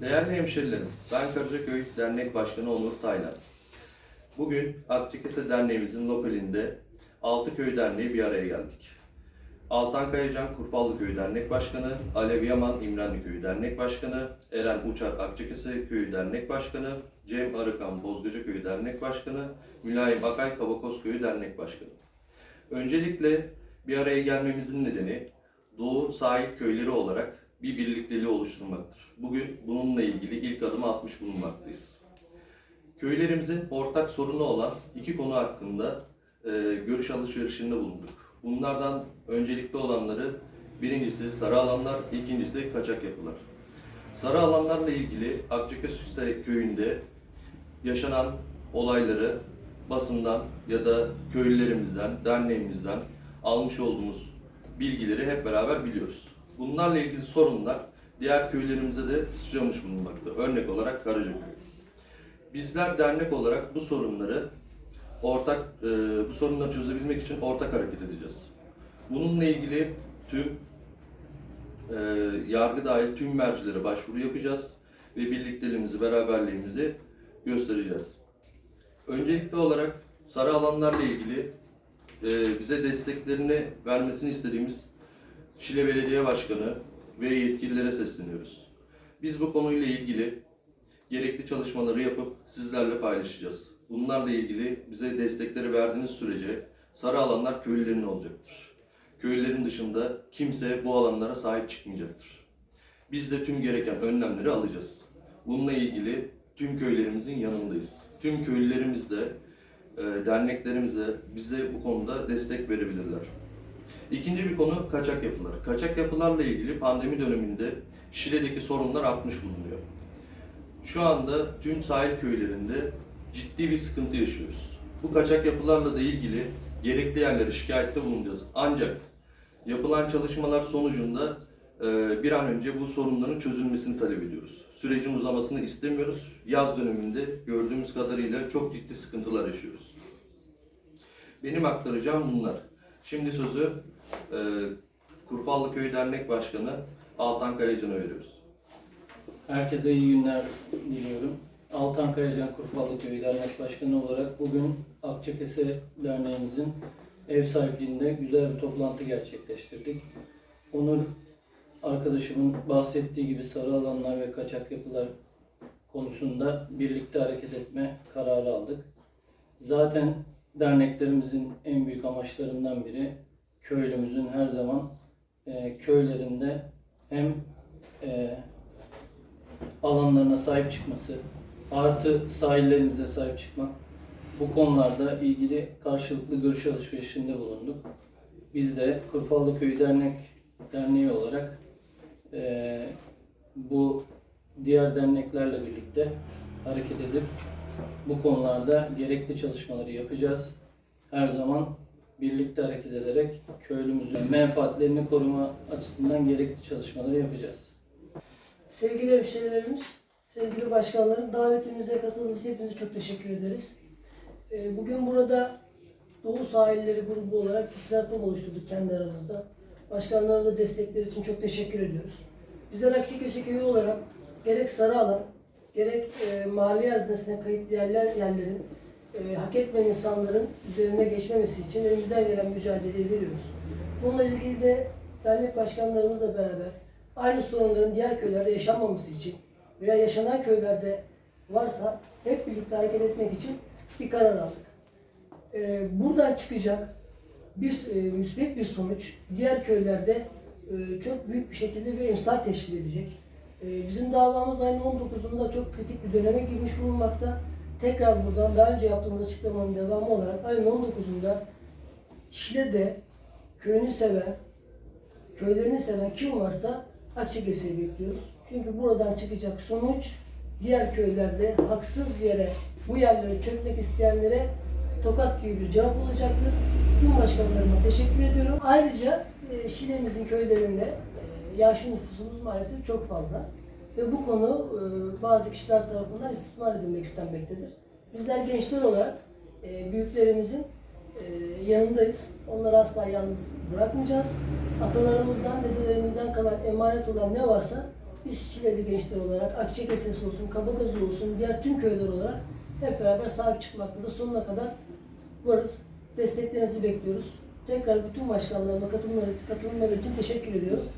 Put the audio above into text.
Değerli hemşerilerim, ben Karacaköy Dernek Başkanı Onur Taylan. Bugün Akçakese Derneğimizin lokalinde Altıköy Derneği bir araya geldik. Altan Kayacan Kurfallı Köyü Dernek Başkanı, Alev Yaman İmranlı Köyü Dernek Başkanı, Eren Uçar Akçakese Köyü Dernek Başkanı, Cem Arıkan Bozgaca Köyü Dernek Başkanı, Mülayim Akay Kavakos Köyü Dernek Başkanı. Öncelikle bir araya gelmemizin nedeni Doğu sahil köyleri olarak bir birlikteliği oluşturmaktır. Bugün bununla ilgili ilk adımı atmış bulunmaktayız. Köylerimizin ortak sorunu olan iki konu hakkında e, görüş alışverişinde bulunduk. Bunlardan öncelikli olanları birincisi sarı alanlar, ikincisi de kaçak yapılar. Sarı alanlarla ilgili Akçakese köyünde yaşanan olayları basından ya da köylülerimizden, derneğimizden almış olduğumuz bilgileri hep beraber biliyoruz. Bunlarla ilgili sorunlar diğer köylerimize de sıçramış bulunmakta. Örnek olarak Karacaköy. Bizler dernek olarak bu sorunları ortak e, bu sorunları çözebilmek için ortak hareket edeceğiz. Bununla ilgili tüm e, yargı dahil tüm mercilere başvuru yapacağız ve birlikteliğimizi, beraberliğimizi göstereceğiz. Öncelikli olarak sarı alanlarla ilgili e, bize desteklerini vermesini istediğimiz Şile Belediye Başkanı ve yetkililere sesleniyoruz. Biz bu konuyla ilgili gerekli çalışmaları yapıp sizlerle paylaşacağız. Bunlarla ilgili bize destekleri verdiğiniz sürece sarı alanlar köylülerin olacaktır. Köylülerin dışında kimse bu alanlara sahip çıkmayacaktır. Biz de tüm gereken önlemleri alacağız. Bununla ilgili tüm köylerimizin yanındayız. Tüm köylülerimiz de, e, derneklerimiz de bize bu konuda destek verebilirler. İkinci bir konu kaçak yapılar. Kaçak yapılarla ilgili pandemi döneminde Şile'deki sorunlar artmış bulunuyor. Şu anda tüm sahil köylerinde ciddi bir sıkıntı yaşıyoruz. Bu kaçak yapılarla da ilgili gerekli yerlere şikayette bulunacağız. Ancak yapılan çalışmalar sonucunda e, bir an önce bu sorunların çözülmesini talep ediyoruz. Sürecin uzamasını istemiyoruz. Yaz döneminde gördüğümüz kadarıyla çok ciddi sıkıntılar yaşıyoruz. Benim aktaracağım bunlar. Şimdi sözü e, Kurfallı Köy Dernek Başkanı Altan Kayacan'a veriyoruz. Herkese iyi günler diliyorum. Altan Kayacan Kurfallı Köyü Dernek Başkanı olarak bugün Akçakese Derneğimizin ev sahipliğinde güzel bir toplantı gerçekleştirdik. Onur arkadaşımın bahsettiği gibi sarı alanlar ve kaçak yapılar konusunda birlikte hareket etme kararı aldık. Zaten derneklerimizin en büyük amaçlarından biri köylümüzün her zaman e, köylerinde hem e, alanlarına sahip çıkması, artı sahillerimize sahip çıkmak. Bu konularda ilgili karşılıklı görüş alışverişinde bulunduk. Biz de Kurfallı Köyü Dernek Derneği olarak eee, bu diğer derneklerle birlikte hareket edip bu konularda gerekli çalışmaları yapacağız. Her zaman birlikte hareket ederek köylümüzün menfaatlerini koruma açısından gerekli çalışmaları yapacağız. Sevgili hemşehrilerimiz, sevgili başkanlarım, davetimize katıldığınız hepinize çok teşekkür ederiz. Ee, Bugün burada Doğu Sahilleri grubu olarak bir platform oluşturduk kendi aramızda. Başkanlarımıza destekleri için çok teşekkür ediyoruz. Bizler Akçaköse Köyü olarak gerek sarı alan, gerek e, mahalle haznesine kayıtlı yerler, yerlerin e, hak etmeyen insanların üzerine geçmemesi için elimizden gelen mücadeleyi veriyoruz. Bununla ilgili de dernek başkanlarımızla beraber aynı sorunların diğer köylerde yaşanmaması için veya yaşanan köylerde varsa hep birlikte hareket etmek için bir karar aldık. Ee, buradan çıkacak bir e, müsbet bir sonuç diğer köylerde e, çok büyük bir şekilde bir emsal teşkil edecek. E, bizim davamız ayın 19'unda çok kritik bir döneme girmiş bulunmakta. Tekrar buradan daha önce yaptığımız açıklamanın devamı olarak ayın 19'unda Şile'de köyünü seven, köylerini seven kim varsa Akçakese'yi bekliyoruz. Çünkü buradan çıkacak sonuç diğer köylerde haksız yere bu yerlere çökmek isteyenlere tokat gibi bir cevap olacaktır. Tüm başkanlarıma teşekkür ediyorum. Ayrıca e, Şile'mizin köylerinde yaşlı nüfusumuz maalesef çok fazla. Ve bu konu e, bazı kişiler tarafından istismar edilmek istenmektedir. Bizler gençler olarak e, büyüklerimizin e, yanındayız. Onları asla yalnız bırakmayacağız. Atalarımızdan, dedelerimizden kalan emanet olan ne varsa biz Çileli gençler olarak, Akçakesesi olsun, Kabagözü olsun, diğer tüm köyler olarak hep beraber sahip çıkmakta da sonuna kadar varız. Desteklerinizi bekliyoruz. Tekrar bütün başkanlarıma katılımları, katılımları için teşekkür ediyoruz.